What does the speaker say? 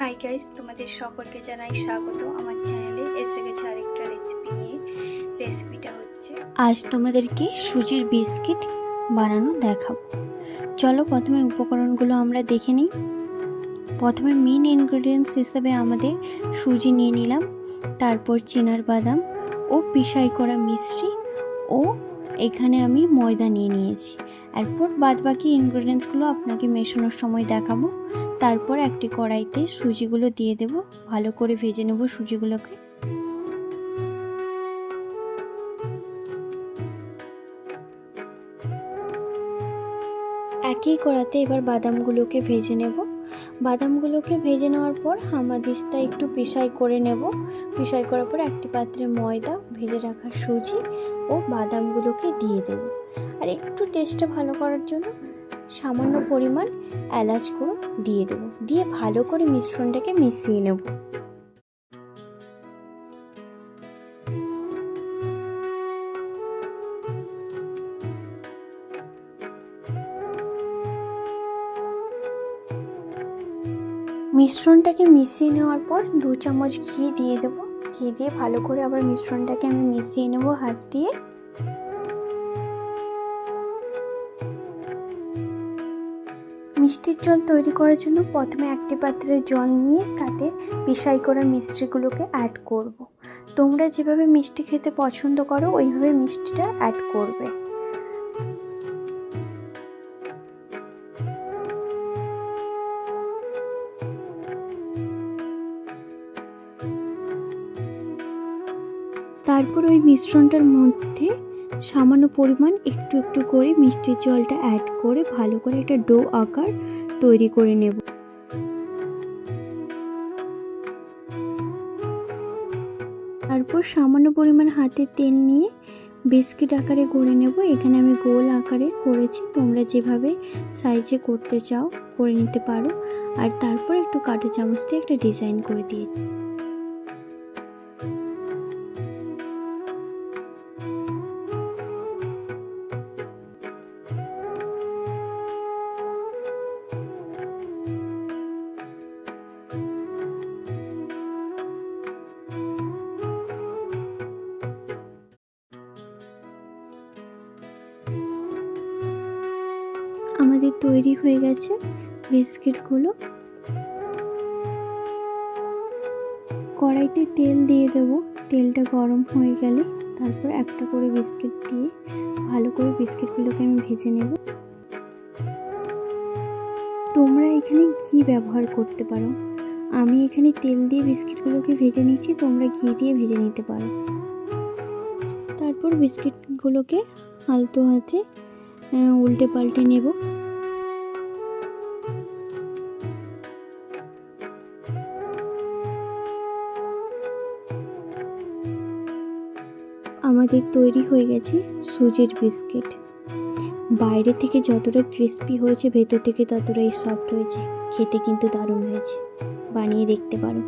Hi guys তোমাদের সকলকে জানাই স্বাগত আমার চ্যানেলে এসে গেছে আরেকটা রেসিপি নিয়ে রেসিপিটা হচ্ছে আজ তোমাদেরকে সুজির বিস্কিট বানানো দেখাবো। চলো প্রথমে উপকরণগুলো আমরা দেখে নিই। প্রথমে মেন ইনগ্রেডিয়েন্টস হিসেবে আমাদের সুজি নিয়ে নিলাম। তারপর চিনার বাদাম ও পিসাই করা মিশ্রি ও এখানে আমি ময়দা নিয়ে নিয়েছি। এরপর বাদবাকি ইনগ্রেডিয়েন্টসগুলো আপনাকে মেশানোর সময় দেখাবো। তারপর একটি কড়াইতে সুজিগুলো দিয়ে দেব। ভালো করে ভেজে নেব সুজিগুলোকে। একই কড়াতে এবার বাদামগুলোকে ভেজে নেব। বাদামগুলোকে ভেজে নেওয়ার পর হামাদিসটা একটু পিসাই করে নেব। পিসাই করার পর একটি পাত্রে ময়দা, ভেজে রাখা সুজি ও বাদামগুলোকে দিয়ে দেব। আর একটু টেস্টটা ভালো করার জন্য সামান্য পরিমাণ এলাচ গুঁড়ো দিয়ে দেবো। দিয়ে ভালো করে মিশ্রণটাকে মিশিয়ে নেব। মিশ্রণটাকে মিশিয়ে নেওয়ার পর দু চামচ ঘি দিয়ে দেবো। ঘি দিয়ে ভালো করে আবার মিশ্রণটাকে আমি মিশিয়ে নেব হাত দিয়ে। মিষ্টির জল তৈরি করার জন্য প্রথমে একটি পাত্রে জল নিয়ে তাতে পিসাই করা মিষ্টিগুলোকে অ্যাড করব। তোমরা যেভাবে মিষ্টি খেতে পছন্দ করো, ওইভাবে মিষ্টিটা অ্যাড করবে। তারপর ওই মিশ্রণটার মধ্যে সামান্য পরিমাণ একটু একটু করে মিষ্টির জলটা অ্যাড করে ভালো করে একটা ডো আকার তৈরি করে নেব। তারপর সামান্য পরিমাণ হাতে তেল নিয়ে বিস্কিট আকারে করে নেব। এখানে আমি গোল আকারে করেছি। তোমরা যেভাবে সাইজে করতে চাও, করে নিতে পারো। আর তারপর একটু কাঁটা চামচ দিয়ে একটা ডিজাইন করে দিয়েছি আমাদের তৈরি হয়ে গেছে বিস্কিটগুলো। কড়াইতে তেল দিয়ে দেবো। তেলটা গরম হয়ে গেলে তারপর একটা করে বিস্কিট দিয়ে ভালো করে বিস্কিটগুলোকে আমি ভেজে নেব। তোমরা এখানে ঘি ব্যবহার করতে পারো। আমি এখানে তেল দিয়ে বিস্কিটগুলোকে ভেজে নিচ্ছি, তোমরা ঘি দিয়ে ভেজে নিতে পারো। তারপর বিস্কিটগুলোকে আলতো হাতে উল্টে পাল্টে নেব। আমাদের তৈরি হয়ে গেছে সুজির বিস্কিট। বাইরে থেকে যতটা ক্রিস্পি হয়েছে, ভেতর থেকে ততটাই সফট হয়েছে। খেতে কিন্তু দারুণ হয়েছে। বানিয়ে দেখতে পারো।